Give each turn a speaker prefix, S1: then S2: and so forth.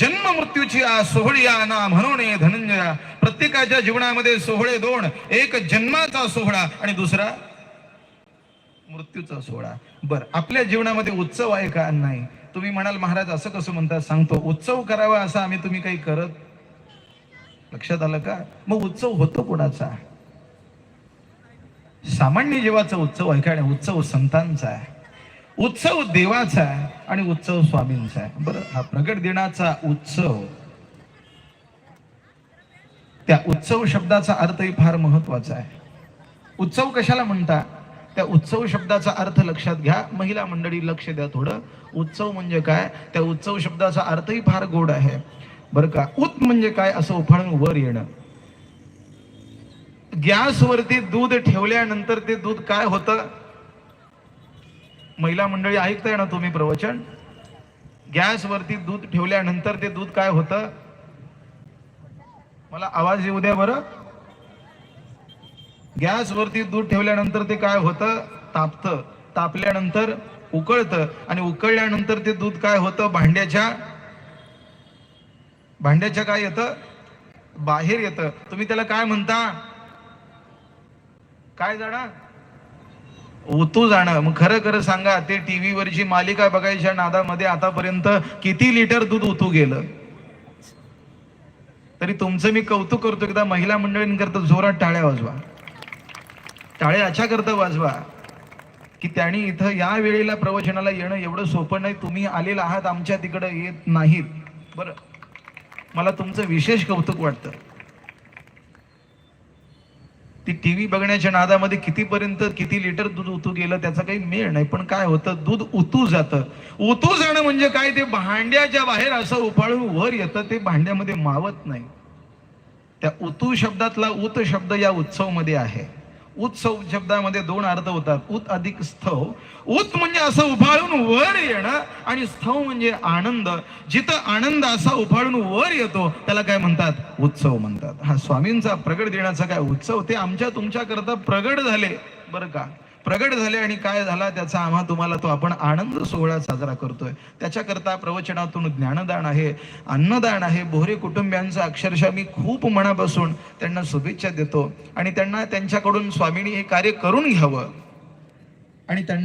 S1: जन्म मृत्यूची आ सोहळी ना म्हणून धनंजया. प्रत्येकाच्या जीवनामध्ये सोहळे दोन एक जन्माचा सोहळा आणि दुसरा मृत्यूचा सोहळा. बर आपल्या जीवनामध्ये उत्सव आहे का? नाही. तुम्ही म्हणाल महाराज असं कसं म्हणतात? सांगतो उत्सव करावा असा आम्ही तुम्ही काही करत लक्षात आलं का? मग उत्सव होतो कोणाचा? सामान्य जीवाचा उत्सव आहे का? आणि उत्सव संतांचा आहे. उत्सव देवाचा आहे आणि उत्सव स्वामींचा आहे. बरं हा प्रगट दिनाचा उत्सव त्या उत्सव शब्दाचा अर्थही फार महत्त्वाचा आहे. उत्सव कशाला म्हणता? त्या उत्सव शब्दाचा अर्थ लक्षात घ्या. महिला मंडळी लक्ष द्या थोडं. उत्सव म्हणजे काय? त्या उत्सव शब्दाचा अर्थही फार गोड आहे. बरं का? उत म्हणजे काय? असं उफाळून वर येणं. गॅसवरती दूध ठेवल्यानंतर ते दूध काय होतं? महिला मंडळी ऐकताय ना तुम्ही प्रवचन? गॅसवरती दूध ठेवल्यानंतर ते दूध काय होतं? मला आवाज येऊ द्या बरं. गॅसवरती दूध ठेवल्यानंतर ते काय होतं? तापतं. तापल्यानंतर उकळतं आणि उकळल्यानंतर ते दूध काय होतं? भांड्याच्या भांड्याच्या काय येतं? बाहेर येतं. तुम्ही त्याला काय म्हणता? काय जाणार उतू जाणं. मग खरं खरं सांगा ते टी व्हीवरची मालिका बघायच्या नादामध्ये आतापर्यंत किती लिटर दूध उतू गेलं? तरी तुमचं मी कौतुक करतो एकदा महिला मंडळींकरता जोरात टाळ्या वाजवा. टाळ्या अशा करता वाजवा. की त्यांनी इथं या वेळेला प्रवचनाला येणं एवढं सोपं नाही. तुम्ही आलेला आहात आमच्या तिकडं येत नाहीत. बरं. मला तुमचं विशेष कौतुक वाटतं. ती टी व्ही बघण्याच्या नादामध्ये कितीपर्यंत किती लिटर दूध उतू गेलं त्याचा काही मेळ नाही. पण काय होतं? दूध उतू जातं. उतू जाणं म्हणजे काय? ते भांड्याच्या बाहेर असं उफाळून वर येतं. ते भांड्यामध्ये मावत नाही. त्या उतू शब्दातला उत शब्द या उत्सवमध्ये आहे. उत्सव शब्दामध्ये दोन अर्थ होतात. उत अधिक स्थव उत म्हणजे असं उफाळून वर येणं आणि स्थव म्हणजे आनंद. जिथं आनंद असा उफाळून वर येतो त्याला काय म्हणतात? उत्सव म्हणतात. हा स्वामींचा प्रगट देण्याचा काय उत्सव? ते आमच्या तुमच्याकरता प्रगट झाले. बरं का? प्रगट झाले आणि काय झाला त्याचा आम्हा तुम्हाला तो आपण आनंद सोहळा साजरा करतोय. त्याच्याकरता प्रवचनातून ज्ञानदान आहे अन्नदान आहे. भोरे कुटुंबियांचं अक्षरशः मी खूप मनापासून त्यांना शुभेच्छा देतो आणि त्यांना त्यांच्याकडून स्वामींनी हे कार्य करून घ्यावं. आणि त्यांना